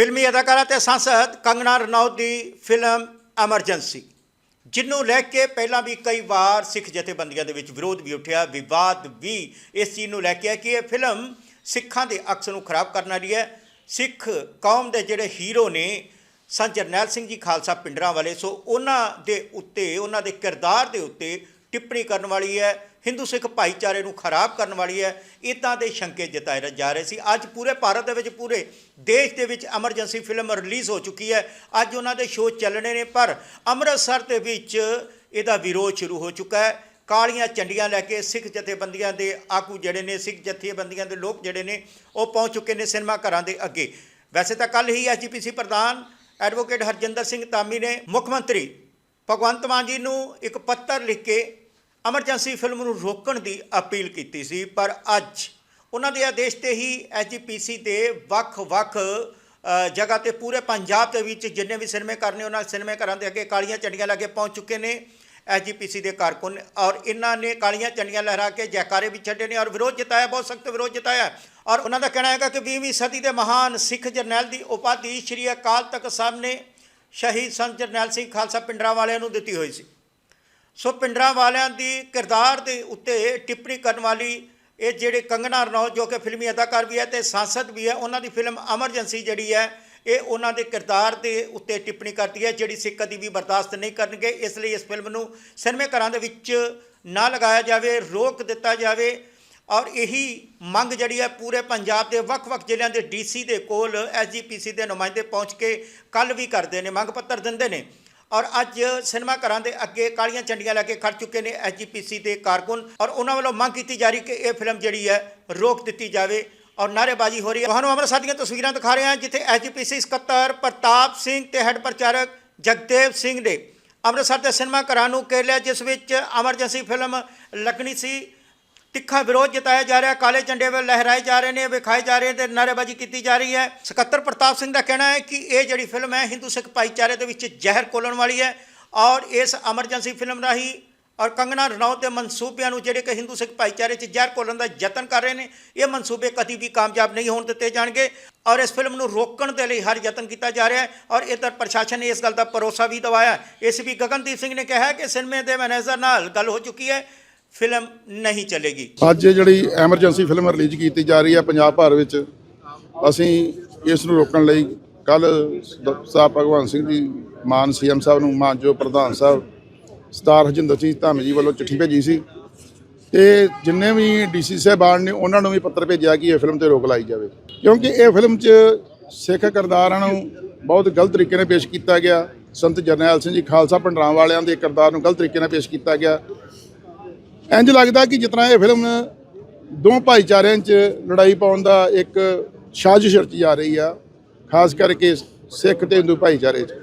ਫਿਲਮੀ ਅਦਾਕਾਰਾ ਤੇ ਸੰਸਦ ਕੰਗਨਾ ਰਣੌਤ ਦੀ ਫਿਲਮ ਐਮਰਜੈਂਸੀ ਜਿਹਨੂੰ ਲੈ ਕੇ ਪਹਿਲਾਂ ਵੀ ਕਈ ਵਾਰ ਸਿੱਖ ਜਥੇਬੰਦੀਆਂ ਦੇ ਵਿੱਚ ਵਿਰੋਧ ਵੀ ਉੱਠਿਆ, ਵਿਵਾਦ ਵੀ ਇਸ ਚੀਜ਼ ਨੂੰ ਲੈ ਕੇ ਹੈ ਕਿ ਇਹ ਫਿਲਮ ਸਿੱਖਾਂ ਦੇ ਅਕਸ ਨੂੰ ਖਰਾਬ ਕਰਨ ਵਾਲੀ ਹੈ। ਸਿੱਖ ਕੌਮ ਦੇ ਜਿਹੜੇ ਹੀਰੋ ਨੇ ਸੰਤ ਜਰਨੈਲ ਸਿੰਘ ਜੀ, ਖਾਲਸਾ ਪਿੰਡਰਾਂ ਵਾਲੇ, ਸੋ ਉਹਨਾਂ ਦੇ ਉੱਤੇ, ਉਹਨਾਂ ਦੇ ਕਿਰਦਾਰ ਦੇ ਉੱਤੇ ਟਿੱਪਣੀ ਕਰਨ ਵਾਲੀ ਹੈ, ਹਿੰਦੂ ਸਿੱਖ ਭਾਈਚਾਰੇ ਨੂੰ ਖਰਾਬ ਕਰਨ ਵਾਲੀ ਹੈ ਇਦਾਂ ਦੇ ਸ਼ੰਕੇ ਜਤਾਏ ਜਾ ਰਹੇ ਸੀ। ਅੱਜ ਪੂਰੇ ਭਾਰਤ ਦੇ ਵਿੱਚ, ਪੂਰੇ ਦੇਸ਼ ਦੇ ਵਿੱਚ ਐਮਰਜੈਂਸੀ ਫਿਲਮ ਰਿਲੀਜ਼ ਹੋ ਚੁੱਕੀ ਹੈ। ਅੱਜ ਉਹਨਾਂ ਦੇ ਸ਼ੋਅ ਚੱਲਣੇ ਨੇ, ਪਰ ਅੰਮ੍ਰਿਤਸਰ ਦੇ ਵਿੱਚ ਇਹਦਾ ਵਿਰੋਧ ਸ਼ੁਰੂ ਹੋ ਚੁੱਕਾ ਹੈ। ਕਾਲੀਆਂ ਚੰਡੀਆਂ ਲੈ ਕੇ ਸਿੱਖ ਜਥੇਬੰਦੀਆਂ ਦੇ ਆਗੂ ਜਿਹੜੇ ਨੇ, ਸਿੱਖ ਜਥੇਬੰਦੀਆਂ ਦੇ ਲੋਕ ਜਿਹੜੇ ਨੇ, ਉਹ ਪਹੁੰਚ ਚੁੱਕੇ ਨੇ ਸਿਨੇਮਾ ਘਰਾਂ ਦੇ ਅੱਗੇ। ਵੈਸੇ ਤਾਂ ਕੱਲ ਹੀ ਐਸਜੀਪੀਸੀ ਪ੍ਰਧਾਨ ਐਡਵੋਕੇਟ ਹਰਜਿੰਦਰ ਸਿੰਘ ਤਾਮੀ ਨੇ ਮੁੱਖ ਮੰਤਰੀ ਭਗਵੰਤ ਮਾਨ ਜੀ ਨੂੰ ਇੱਕ ਪੱਤਰ ਲਿਖ ਕੇ ਐਮਰਜੈਂਸੀ ਫਿਲਮ ਨੂੰ ਰੋਕਣ ਦੀ ਅਪੀਲ ਕੀਤੀ ਸੀ, ਪਰ ਅੱਜ ਉਹਨਾਂ ਦੇ ਆਦੇਸ਼ ਤੇ ਹੀ ਐਸਜੀਪੀਸੀ ਦੇ ਵੱਖ-ਵੱਖ ਜਗ੍ਹਾ ਤੇ ਪੂਰੇ ਪੰਜਾਬ ਦੇ ਵਿੱਚ ਜਿੰਨੇ ਵੀ ਸਿਨੇਮੇ ਕਰਨੇ ਉਹਨਾਂ ਸਿਨੇਮੇ ਘਰਾਂ ਦੇ ਅੱਗੇ ਕਾਲੀਆਂ ਝੰਡੀਆਂ ਲਾ ਕੇ ਪਹੁੰਚ ਚੁੱਕੇ ਨੇ ਐਸਜੀਪੀਸੀ ਦੇ ਕਾਰਕੁਨ ਔਰ ਇਹਨਾਂ ਨੇ ਕਾਲੀਆਂ ਝੰਡੀਆਂ ਲਹਿਰਾ ਕੇ ਜੈਕਾਰੇ ਵੀ ਛੱਡੇ ਨੇ ਔਰ ਵਿਰੋਧ ਜਤਾਇਆ, ਬਹੁਤ ਸਖਤ ਵਿਰੋਧ ਜਤਾਇਆ ਔਰ ਉਹਨਾਂ ਦਾ ਕਹਿਣਾ ਹੈਗਾ ਕਿ 20ਵੀਂ ਸਦੀ ਦੇ ਮਹਾਨ ਸਿੱਖ ਜਰਨੈਲ ਦੀ ਉਪਾਧੀ ਸ਼੍ਰੀ ਅਕਾਲ ਤਖਤ ਸਾਹਿਬ ਨੇ ਸ਼ਹੀਦ ਸੰਤ ਜਰਨੈਲ ਸਿੰਘ ਖਾਲਸਾ ਪਿੰਡਰਾਂ ਵਾਲਿਆਂ ਨੂੰ ਦਿੱਤੀ ਹੋਈ ਸੀ। ਸੋ ਪਿੰਡਰਾਂ ਵਾਲਿਆਂ ਦੀ ਕਿਰਦਾਰ ਦੇ ਉੱਤੇ ਟਿੱਪਣੀ ਕਰਨ ਵਾਲੀ ਇਹ ਜਿਹੜੇ ਕੰਗਨਾ ਰਣੌਤ ਜੋ ਕਿ ਫਿਲਮੀ ਅਦਾਕਾਰ ਵੀ ਹੈ ਤੇ ਸੰਸਦ ਵੀ ਹੈ, ਉਹਨਾਂ ਦੀ ਫਿਲਮ ਐਮਰਜੈਂਸੀ ਜਿਹੜੀ ਹੈ, ਇਹ ਉਹਨਾਂ ਦੇ ਕਿਰਦਾਰ ਦੇ ਉੱਤੇ ਟਿੱਪਣੀ ਕਰਦੀ ਹੈ, ਜਿਹੜੀ ਸਿੱਖ ਕਦੀ ਵੀ ਬਰਦਾਸ਼ਤ ਨਹੀਂ ਕਰਨਗੇ। ਇਸ ਲਈ ਇਸ ਫਿਲਮ ਨੂੰ ਸਿਨੇਮੇ ਘਰਾਂ ਦੇ ਵਿੱਚ ਨਾ ਲਗਾਇਆ ਜਾਵੇ, ਰੋਕ ਦਿੱਤਾ ਜਾਵੇ ਔਰ ਇਹੀ ਮੰਗ ਜਿਹੜੀ ਹੈ ਪੂਰੇ ਪੰਜਾਬ ਦੇ ਵੱਖ-ਵੱਖ ਜ਼ਿਲ੍ਹਿਆਂ ਦੇ ਡੀਸੀ ਦੇ ਕੋਲ, ਐਸਜੀਪੀਸੀ ਦੇ ਨੁਮਾਇੰਦੇ ਪਹੁੰਚ ਕੇ ਕੱਲ ਵੀ ਕਰਦੇ ਨੇ, ਮੰਗ ਪੱਤਰ ਦਿੰਦੇ ਨੇ। ਔਰ ਅੱਜ ਸਿਨੇਮਾ ਘਰਾਂ ਦੇ ਅੱਗੇ ਕਾਲੀਆਂ ਝੰਡੀਆਂ ਲੈ ਕੇ ਖੜ ਚੁੱਕੇ ਨੇ ਐਸਜੀਪੀਸੀ ਦੇ ਕਾਰਕੁਨ ਔਰ ਉਹਨਾਂ ਵੱਲੋਂ ਮੰਗ ਕੀਤੀ ਜਾ ਰਹੀ ਕਿ ਇਹ ਫਿਲਮ ਜਿਹੜੀ ਹੈ ਰੋਕ ਦਿੱਤੀ ਜਾਵੇ ਔਰ ਨਾਅਰੇਬਾਜ਼ੀ ਹੋ ਰਹੀ ਹੈ। ਤੁਹਾਨੂੰ ਅੰਮ੍ਰਿਤਸਰ ਦੀਆਂ ਤਸਵੀਰਾਂ ਦਿਖਾ ਰਹੇ ਹਾਂ ਜਿੱਥੇ ਐਸਜੀਪੀਸੀ ਸਕੱਤਰ ਪ੍ਰਤਾਪ ਸਿੰਘ ਤੇ ਹੈੱਡ ਪ੍ਰਚਾਰਕ ਜਗਦੇਵ ਸਿੰਘ ਨੇ ਅੰਮ੍ਰਿਤਸਰ ਦੇ ਸਿਨੇਮਾ ਘਰਾਂ ਨੂੰ ਘੇਰ ਲਿਆ, ਜਿਸ ਵਿੱਚ ਐਮਰਜੈਂਸੀ ਫਿਲਮ ਲੱਗਣੀ ਸੀ। ਤਿੱਖਾ ਵਿਰੋਧ ਜਤਾਇਆ ਜਾ ਰਿਹਾ, ਕਾਲੇ ਝੰਡੇ ਵੱਲ ਲਹਿਰਾਏ ਜਾ ਰਹੇ ਨੇ, ਵਿਖਾਏ ਜਾ ਰਹੇ ਨੇ ਤੇ ਨਾਅਰੇਬਾਜ਼ੀ ਕੀਤੀ ਜਾ ਰਹੀ ਹੈ। ਸਕੱਤਰ ਪ੍ਰਤਾਪ ਸਿੰਘ ਦਾ ਕਹਿਣਾ ਹੈ ਕਿ ਇਹ ਜਿਹੜੀ ਫਿਲਮ ਹੈ, ਹਿੰਦੂ ਸਿੱਖ ਭਾਈਚਾਰੇ ਦੇ ਵਿੱਚ ਜ਼ਹਿਰ ਕੋਲਣ ਵਾਲੀ ਹੈ ਔਰ ਇਸ ਐਮਰਜੈਂਸੀ ਫਿਲਮ ਰਾਹੀਂ ਔਰ ਕੰਗਣਾ ਰਣੌਤ ਦੇ ਮਨਸੂਬਿਆਂ ਨੂੰ ਜਿਹੜੇ ਕਿ ਹਿੰਦੂ ਸਿੱਖ ਭਾਈਚਾਰੇ 'ਚ ਜ਼ਹਿਰ ਕੋਲਣ ਦਾ ਯਤਨ ਕਰ ਰਹੇ ਨੇ, ਇਹ ਮਨਸੂਬੇ ਕਦੀ ਵੀ ਕਾਮਯਾਬ ਨਹੀਂ ਹੋਣ ਦਿੱਤੇ ਜਾਣਗੇ ਔਰ ਇਸ ਫਿਲਮ ਨੂੰ ਰੋਕਣ ਦੇ ਲਈ ਹਰ ਯਤਨ ਕੀਤਾ ਜਾ ਰਿਹਾ ਹੈ ਔਰ ਇਧਰ ਪ੍ਰਸ਼ਾਸਨ ਨੇ ਇਸ ਗੱਲ ਦਾ ਭਰੋਸਾ ਵੀ ਦਿਵਾਇਆ। ਇਸ ਵੀ ਗਗਨਦੀਪ ਸਿੰਘ ਨੇ ਕਿਹਾ ਕਿ ਸਿਨੇਮੇ ਦੇ ਮੈਨੇਜਰ ਨਾਲ ਗੱਲ ਹੋ ਚੁੱਕੀ ਹੈ ਫਿਲਮ ਨਹੀਂ ਚੱਲੇਗੀ। ਅੱਜ ਇਹ ਜਿਹੜੀ ਐਮਰਜੈਂਸੀ ਫਿਲਮ ਰਿਲੀਜ਼ ਕੀਤੀ ਜਾ ਰਹੀ ਹੈ ਪੰਜਾਬ ਭਰ ਵਿੱਚ, ਅਸੀਂ ਇਸ ਨੂੰ ਰੋਕਣ ਲਈ ਕੱਲ ਸਾਹਿਬ ਭਗਵਾਨ ਸਿੰਘ ਜੀ, ਮਾਨ ਸੀਐਮ ਸਾਹਿਬ ਨੂੰ ਮਾਨਜੋ ਪ੍ਰਧਾਨ ਸਾਹਿਬ ਸਤਾਰ ਹਜਿੰਦਰ ਸਿੰਘ ਧਾਮੀ ਜੀ ਵੱਲੋਂ ਚਿੱਠੀ ਭੇਜੀ ਸੀ। ਤੇ ਜਿੰਨੇ ਵੀ ਡੀਸੀ ਸਾਹਿਬਾਨ ਨੇ, ਉਹਨਾਂ ਨੂੰ ਵੀ ਪੱਤਰ ਭੇਜਿਆ ਕਿ ਇਹ ਫਿਲਮ ਤੇ ਰੋਕ ਲਾਈ ਜਾਵੇ। ਕਿਉਂਕਿ ਇਹ ਫਿਲਮ 'ਚ ਸਿੱਖ ਕਿਰਦਾਰਾਂ ਨੂੰ ਬਹੁਤ ਗਲਤ ਤਰੀਕੇ ਨਾਲ ਪੇਸ਼ ਕੀਤਾ ਗਿਆ। ਸੰਤ ਜਰਨੈਲ ਸਿੰਘ ਜੀ, ਖਾਲਸਾ ਪੰਡਰਾਂ ਵਾਲਿਆਂ ਦੇ ਕਿਰਦਾਰ ਨੂੰ ਗਲਤ ਤਰੀਕੇ ਨਾਲ ਪੇਸ਼ ਕੀਤਾ ਗਿਆ। ਇੰਜ ਲੱਗਦਾ ਕਿ ਜਿਤਨਾ ਇਹ ਫਿਲਮ ਦੋ ਭਾਈਚਾਰਿਆਂ 'ਚ ਲੜਾਈ ਪਾਉਣ ਦਾ ਇੱਕ ਸਾਜ਼ਿਸ਼ ਰਚੀ ਜਾ ਰਹੀ ਆ, ਖਾਸ ਕਰਕੇ ਸਿੱਖ ਤੇ ਹਿੰਦੂ ਭਾਈਚਾਰੇ 'ਚ,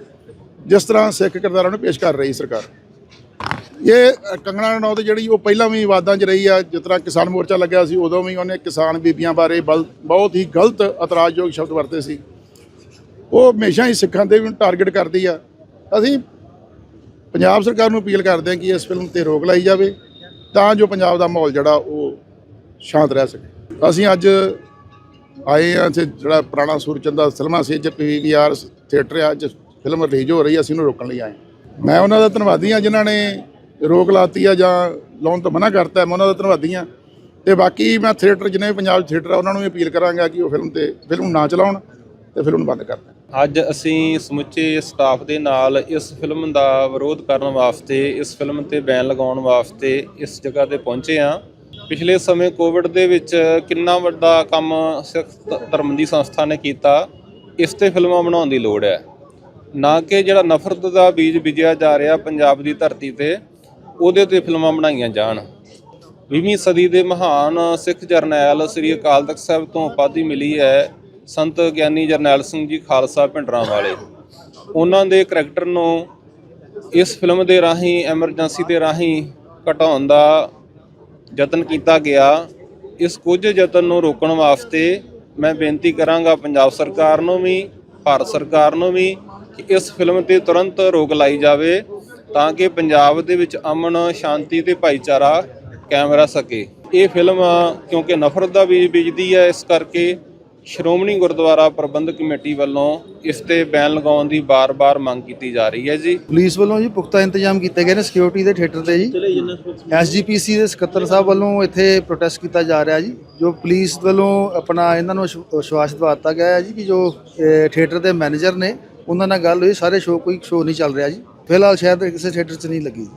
ਜਿਸ ਤਰ੍ਹਾਂ ਸਿੱਖ ਕਿਰਦਾਰਾਂ ਨੂੰ ਪੇਸ਼ ਕਰ ਰਹੀ ਸਰਕਾਰ। ਇਹ ਕੰਗਣਾ ਰਣੌਤ ਜਿਹੜੀ ਉਹ ਪਹਿਲਾਂ ਵੀ ਵਾਦਾਂ 'ਚ ਰਹੀ ਆ, ਜਿਸ ਤਰ੍ਹਾਂ ਕਿਸਾਨ ਮੋਰਚਾ ਲੱਗਿਆ ਸੀ, ਉਦੋਂ ਵੀ ਉਹਨੇ ਕਿਸਾਨ ਬੀਬੀਆਂ ਬਾਰੇ ਬਲ- ਬਹੁਤ ਹੀ ਗਲਤ ਇਤਰਾਜ਼ਯੋਗ ਸ਼ਬਦ ਵਰਤੇ ਸੀ। ਉਹ ਹਮੇਸ਼ਾ ਹੀ ਸਿੱਖਾਂ ਤੇ ਵੀ ਟਾਰਗੇਟ ਕਰਦੀ ਆ। ਅਸੀਂ ਪੰਜਾਬ ਸਰਕਾਰ ਨੂੰ ਅਪੀਲ ਕਰਦੇ ਹਾਂ ਕਿ ਇਸ ਫਿਲਮ ਤੇ ਰੋਕ ਲਾਈ ਜਾਵੇ। ਤਾਂ ਜੋ ਪੰਜਾਬ ਦਾ ਮਾਹੌਲ ਜਿਹੜਾ ਉਹ ਸ਼ਾਂਤ ਰਹਿ ਸਕੇ। ਅਸੀਂ ਅੱਜ ਆਏ ਹਾਂ ਤੇ ਜਿਹੜਾ ਪੁਰਾਣਾ ਸੂਰਚੰਦਾ ਸਿਲਮਾ ਸੀ ਜੇ ਪੀਵੀਆਰ ਥੀਏਟਰ ਆ, ਅੱਜ ਫਿਲਮ ਰਿਲੀਜ਼ ਹੋ ਰਹੀ ਅਸੀਂ ਉਹਨੂੰ ਰੋਕਣ ਲਈ ਆਏ ਮੈਂ ਉਹਨਾਂ ਦਾ ਧੰਨਵਾਦੀ ਹਾਂ ਜਿਨ੍ਹਾਂ ਨੇ ਰੋਕ ਲਾਤੀ ਆ ਜਾਂ ਲਾਉਣ ਤੋਂ ਮਨਾ ਕਰਤਾ, ਮੈਂ ਉਹਨਾਂ ਦਾ ਧੰਨਵਾਦੀ ਹਾਂ। ਤੇ ਬਾਕੀ ਮੈਂ ਥੀਏਟਰ ਜਿੰਨੇ ਵੀ ਪੰਜਾਬ ਥੀਏਟਰ ਆ, ਉਹਨਾਂ ਨੂੰ ਵੀ ਅਪੀਲ ਕਰਾਂਗਾ ਕਿ ਉਹ ਫਿਲਮ ਤੇ ਫਿਲਮ ਨਾ ਚਲਾਉਣ ਤੇ ਫਿਲਮ ਨੂੰ ਬੰਦ ਕਰ ਦੇਣ। ਅੱਜ ਅਸੀਂ ਸਮੁੱਚੇ ਸਟਾਫ ਦੇ ਨਾਲ ਇਸ ਫਿਲਮ ਦਾ ਵਿਰੋਧ ਕਰਨ ਵਾਸਤੇ, ਇਸ ਫਿਲਮ ਤੇ ਬੈਨ ਲਗਾਉਣ ਵਾਸਤੇ ਇਸ ਜਗ੍ਹਾ ਤੇ ਪਹੁੰਚੇ ਹਾਂ। ਪਿਛਲੇ ਸਮੇਂ ਕੋਵਿਡ ਦੇ ਵਿੱਚ ਕਿੰਨਾ ਵੱਡਾ ਕੰਮ ਸਿੱਖ ਧ- ਧਰਮ ਦੀ ਸੰਸਥਾ ਨੇ ਕੀਤਾ, ਇਸ ਤੇ ਫਿਲਮਾਂ ਬਣਾਉਣ ਦੀ ਲੋੜ ਹੈ। ਨਾ ਕਿ ਜਿਹੜਾ ਨਫ਼ਰਤ ਦਾ ਬੀਜ ਬੀਜਿਆ ਜਾ ਰਿਹਾ ਪੰਜਾਬ ਦੀ ਧਰਤੀ ਤੇ, ਉਹਦੇ ਤੇ ਫਿਲਮਾਂ ਬਣਾਈਆਂ ਜਾਣ। 20ਵੀਂ ਸਦੀ ਦੇ ਮਹਾਨ ਸਿੱਖ ਜਰਨੈਲ ਸ੍ਰੀ ਅਕਾਲ ਤਖਤ ਸਾਹਿਬ ਤੋਂ ਉਪਾਧੀ ਮਿਲੀ ਹੈ। ਸੰਤ ਗਿਆਨੀ ਜਰਨੈਲ ਸਿੰਘ ਜੀ ਖਾਲਸਾ ਭਿੰਡਰਾਂ ਵਾਲੇ। ਉਹਨਾਂ ਦੇ ਕਰੈਕਟਰ ਨੂੰ ਇਸ ਫਿਲਮ ਦੇ ਰਾਹੀਂ, ਐਮਰਜੈਂਸੀ ਦੇ ਰਾਹੀਂ ਘਟਾਉਣ ਦਾ ਯਤਨ ਕੀਤਾ ਗਿਆ। ਇਸ ਕੁਝ ਯਤਨ ਨੂੰ ਰੋਕਣ ਵਾਸਤੇ ਮੈਂ ਬੇਨਤੀ ਕਰਾਂਗਾ ਪੰਜਾਬ ਸਰਕਾਰ ਨੂੰ ਵੀ, ਭਾਰਤ ਸਰਕਾਰ ਨੂੰ ਵੀ, ਕਿ ਇਸ ਫਿਲਮ ਤੇ ਤੁਰੰਤ ਰੋਕ ਲਾਈ ਜਾਵੇ ਤਾਂ ਕਿ ਪੰਜਾਬ ਦੇ ਵਿੱਚ ਅਮਨ, ਸ਼ਾਂਤੀ ਤੇ ਭਾਈਚਾਰਾ ਕਾਇਮ ਰਹਿ ਸਕੇ। ਇਹ ਫਿਲਮ ਕਿਉਂਕਿ ਨਫ਼ਰਤ ਦਾ ਬੀਜ ਬੀਜਦੀ ਹੈ ਇਸ ਕਰਕੇ ਸ਼੍ਰੋਮਣੀ ਗੁਰਦੁਆਰਾ ਪ੍ਰਬੰਧਕ ਕਮੇਟੀ ਵੱਲੋਂ ਇਸ ਤੇ ਬੈਨ ਲਗਾਉਣ ਦੀ ਬਾਰ-ਬਾਰ ਮੰਗ ਕੀਤੀ ਜਾ ਰਹੀ ਹੈ ਜੀ। ਪੁਲਿਸ ਵੱਲੋਂ ਜੀ ਪੁਖਤਾ ਇੰਤਜ਼ਾਮ ਕੀਤੇ ਗਏ ਨੇ ਸਿਕਿਉਰਿਟੀ ਦੇ ਥੀਏਟਰ ਤੇ ਜੀ। ਐਸਜੀਪੀਸੀ ਦੇ ਸਕੱਤਰ ਸਾਹਿਬ ਵੱਲੋਂ ਇੱਥੇ ਪ੍ਰੋਟੈਸਟ ਕੀਤਾ ਜਾ ਰਿਹਾ ਜੀ ਜੋ ਪੁਲਿਸ ਵੱਲੋਂ ਆਪਣਾ ਇਹਨਾਂ ਨੂੰ ਵਿਸ਼- ਵਿਸ਼ਵਾਸ ਦਿਵਾਤਾ ਗਿਆ ਹੈ ਜੀ ਕਿ ਜੋ ਥੀਏਟਰ ਦੇ ਮੈਨੇਜਰ ਨੇ ਉਹਨਾਂ ਨਾਲ ਗੱਲ ਹੋਈ ਸਾਰੇ ਸ਼ੋਅ ਕੋਈ ਸ਼ੋਅ ਨਹੀਂ ਚੱਲ ਰਿਹਾ ਜੀ। ਫਿਲਹਾਲ ਸ਼ਾਇਦ ਕਿਸੇ ਥੀਏਟਰ 'ਚ ਨਹੀਂ ਲੱਗੀ।